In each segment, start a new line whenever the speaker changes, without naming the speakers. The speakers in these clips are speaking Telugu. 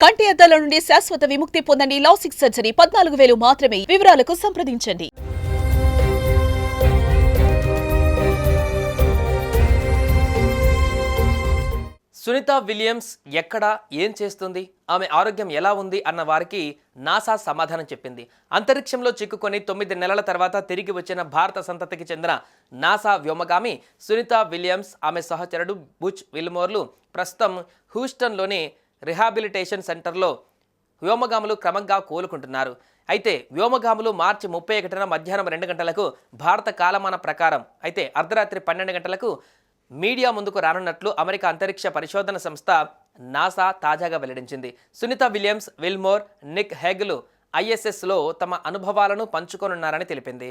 కంటి అద్దాల నుండి శాశ్వత విముక్తి పొందండి లాసిక్ సర్జరీ. పద్నాలుగు వేలు మాత్రమే వివరాలకు సంప్రదించండి.
సునీత విలియమ్స్ ఎక్కడ ఏం చేస్తుంది ఆమె ఆరోగ్యం ఎలా ఉంది అన్న వారికి నాసా సమాధానం చెప్పింది. అంతరిక్షంలో చిక్కుకొని తొమ్మిది నెలల తర్వాత తిరిగి వచ్చిన భారత సంతతికి చెందిన నాసా వ్యోమగామి సునీత విలియమ్స్ ఆమె సహచరుడు బుచ్ విల్మోర్లు ప్రస్తుతం హ్యూస్టన్లోని రిహాబిలిటేషన్ సెంటర్లో వ్యోమగాములు క్రమంగా కోలుకుంటున్నారు. అయితే వ్యోమగాములు మార్చి ముప్పై ఒకటిన మధ్యాహ్నం రెండు గంటలకు భారత కాలమాన ప్రకారం అయితే అర్ధరాత్రి పన్నెండు గంటలకు మీడియా ముందుకు రానున్నట్లు అమెరికా అంతరిక్ష పరిశోధన సంస్థ నాసా తాజాగా వెల్లడించింది. సునీత విలియమ్స్ విల్మోర్ నిక్ హెగ్లు ఐఎస్ఎస్లో తమ అనుభవాలను పంచుకోనున్నారని తెలిపింది.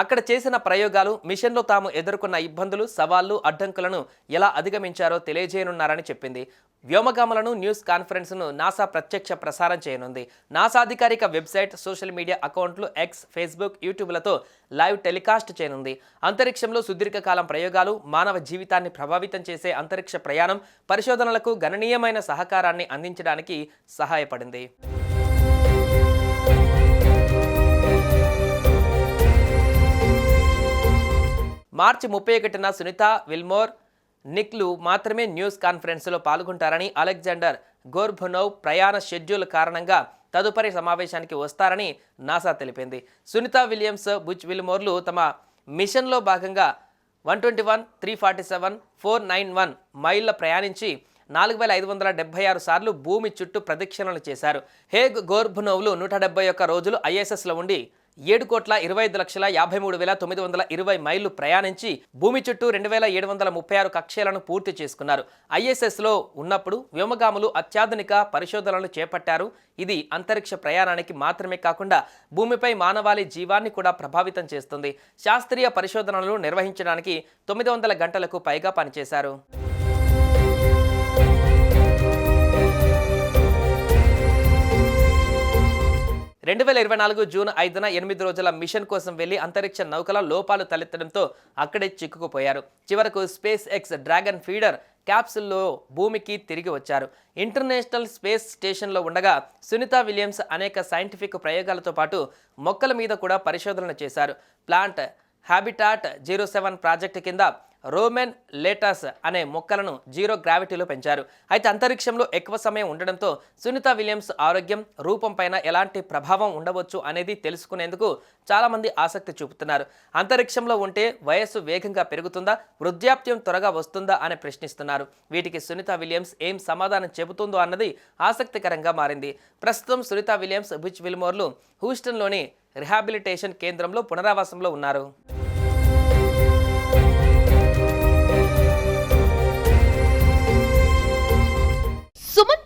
అక్కడ చేసిన ప్రయోగాలు మిషన్లో తాము ఎదుర్కొన్న ఇబ్బందులు సవాళ్ళు అడ్డంకులను ఎలా అధిగమించారో తెలియజేయనున్నారని చెప్పింది. వ్యోమగాములను న్యూస్ కాన్ఫరెన్స్ను నాసా ప్రత్యక్ష ప్రసారం చేయనుంది. నాసా అధికారిక వెబ్సైట్ సోషల్ మీడియా అకౌంట్లు ఎక్స్ ఫేస్బుక్ యూట్యూబ్లతో లైవ్ టెలికాస్ట్ చేయనుంది. అంతరిక్షంలో సుదీర్ఘకాలం ప్రయోగాలు మానవ జీవితాన్ని ప్రభావితం చేసే అంతరిక్ష ప్రయాణం పరిశోధనలకు గణనీయమైన సహకారాన్ని అందించడానికి సహాయపడింది. మార్చి ముప్పై ఒకటిన సునీత విల్మోర్ నిక్లు మాత్రమే న్యూస్ కాన్ఫరెన్స్లో పాల్గొంటారని అలెగ్జాండర్ గోర్భునోవ్ ప్రయాణ షెడ్యూల్ కారణంగా తదుపరి సమావేశానికి వస్తారని నాసా తెలిపింది. సునీత విలియమ్స్ బుచ్ విల్మోర్లు తమ మిషన్లో భాగంగా one twenty one three forty seven four nine one మైళ్ళ ప్రయాణించి నాలుగు వేల ఐదు వందల డెబ్బై ఆరు సార్లు భూమి చుట్టూ ప్రదక్షిణలు చేశారు. హేగ్ గోర్భునోవ్లు నూట డెబ్బై ఒక్క రోజులు ఐఎస్ఎస్లో ఉండి ఏడు కోట్ల ఇరవై ఐదు లక్షల యాభై మూడు వేల తొమ్మిది వందల ఇరవై మైళ్ళు ప్రయాణించి భూమి చుట్టూ రెండు వేల ఏడు వందల ముప్పై ఆరు కక్షలను పూర్తి చేసుకున్నారు. ఐఎస్ఎస్లో ఉన్నప్పుడు వ్యోమగాములు అత్యాధునిక పరిశోధనలు చేపట్టారు. ఇది అంతరిక్ష ప్రయాణానికి మాత్రమే కాకుండా భూమిపై మానవాళి జీవాన్ని కూడా ప్రభావితం చేస్తుంది. శాస్త్రీయ పరిశోధనలు నిర్వహించడానికి తొమ్మిది వందల గంటలకు పైగా పనిచేశారు. రెండు వేల ఇరవై నాలుగు జూన్ ఐదున ఎనిమిది రోజుల మిషన్ కోసం వెళ్ళి అంతరిక్ష నౌకల లోపాలు తలెత్తడంతో అక్కడే చిక్కుకుపోయారు. చివరకు స్పేస్ ఎక్స్ డ్రాగన్ ఫీడర్ క్యాప్సుల్లో భూమికి తిరిగి వచ్చారు. ఇంటర్నేషనల్ స్పేస్ స్టేషన్లో ఉండగా సునీత విలియమ్స్ అనేక సైంటిఫిక్ ప్రయోగాలతో పాటు మొక్కల మీద కూడా పరిశోధనలు చేశారు. Plant habitat zero seven project కింద రోమెన్ లేటస్ అనే మొక్కలను జీరో గ్రావిటీలో పెంచారు. అయితే అంతరిక్షంలో ఎక్కువ సమయం ఉండడంతో సునీత విలియమ్స్ ఆరోగ్యం రూపం పైన ఎలాంటి ప్రభావం ఉండవచ్చు అనేది తెలుసుకునేందుకు చాలామంది ఆసక్తి చూపుతున్నారు. అంతరిక్షంలో ఉంటే వయస్సు వేగంగా పెరుగుతుందా వృద్ధాప్యం త్వరగా వస్తుందా అని ప్రశ్నిస్తున్నారు. వీటికి సునీత విలియమ్స్ ఏం సమాధానం చెబుతుందో అన్నది ఆసక్తికరంగా మారింది. ప్రస్తుతం సునీత విలియమ్స్ బిచ్ విల్మోర్లు హూస్టన్లోని రిహాబిలిటేషన్ కేంద్రంలో పునరావాసంలో ఉన్నారు.